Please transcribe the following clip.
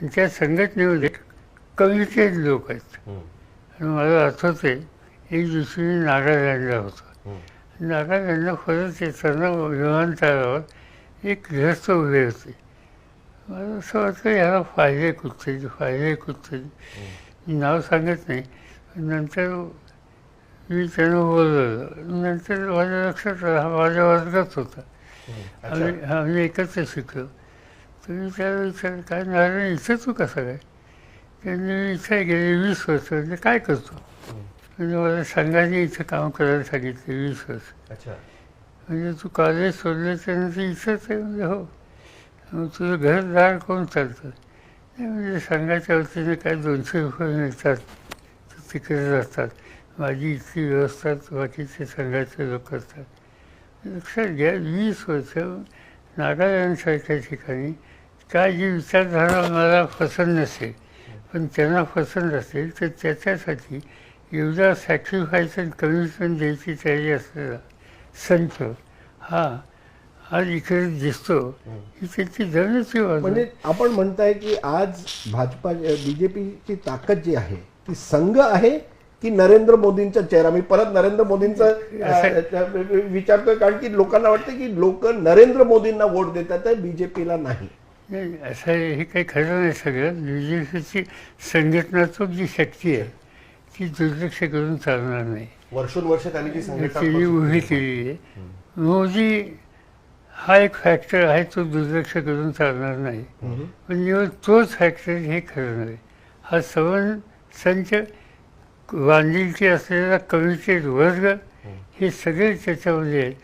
आणि त्या संघटनेमध्ये कमीचे लोक आहेत. आणि मला आठवते एक मी नागालँडला होतो. नागालँडला परत येताना विमानतळावर एक गृहस्थ उभे होते. मला असं वाटतं याला फायदे कुठतरी फायदे कुठतरी मी नाव सांगत नाही. नंतर मी त्यांना बोलवलं नंतर माझ्या लक्षात आलं, हा माझ्या वर्गात होता. आम्ही आम्ही एकत्र शिकलो. तर मी त्याला विचारलं काय नारायण इथं तू कसा काय त्यांनी इथे गेले वीस वर्ष म्हणजे काय करतो. म्हणजे मला संघाने इथं काम करायला सांगितले वीस वर्ष. अच्छा. म्हणजे तू कॉलेज सोडलं त्यानंतर इथंच आहे म्हणजे हो. मग तुझं घरदार कोण चालतं? नाही म्हणजे संघाच्या वतीने काय दोनशे रुपये मिळतात तर तिकडे जातात माझी इथली व्यवस्था बाकीचे संघाचे लोक करतात लक्षात घ्या वीस वर्ष नागालँडसारख्या ठिकाणी काय जी विचारधारा मला पसंत नसेल. पण त्यांना पसंत असेल तर त्याच्यासाठी एवढा सॅक्रिफाईस आणि कमिटमेंट द्यायची तयारी असलेला संच हा आज इकडे दिसतो. ही त्यांची धनची म्हणजे आपण म्हणताय की आज भाजपा बीजेपीची ताकद जी आहे ती संघ आहे की नरेंद्र मोदींचा चेहरा? मी परत नरेंद्र मोदींचा विचारतोय कारण की लोकांना वाटतं की लोक नरेंद्र मोदींना वोट देतात बीजेपीला नाही. नाही असं हे काही खरं नाही सगळं. पीची संघटनात्मक जी शक्ती आहे ती दुर्लक्ष करून चालणार नाही. वर्षोनवर्ष त्यांनी जी संघटना उभी केलेली आहे. मोदी हा एक फॅक्टर आहे तो दुर्लक्ष करून चालणार नाही. पण जेव्हा तोच फॅक्टर हे खरं नव्हे हा सवन संच बांधिलकी असलेला कमिटेड वर्ग हे सगळे त्याच्यामध्ये आहेत.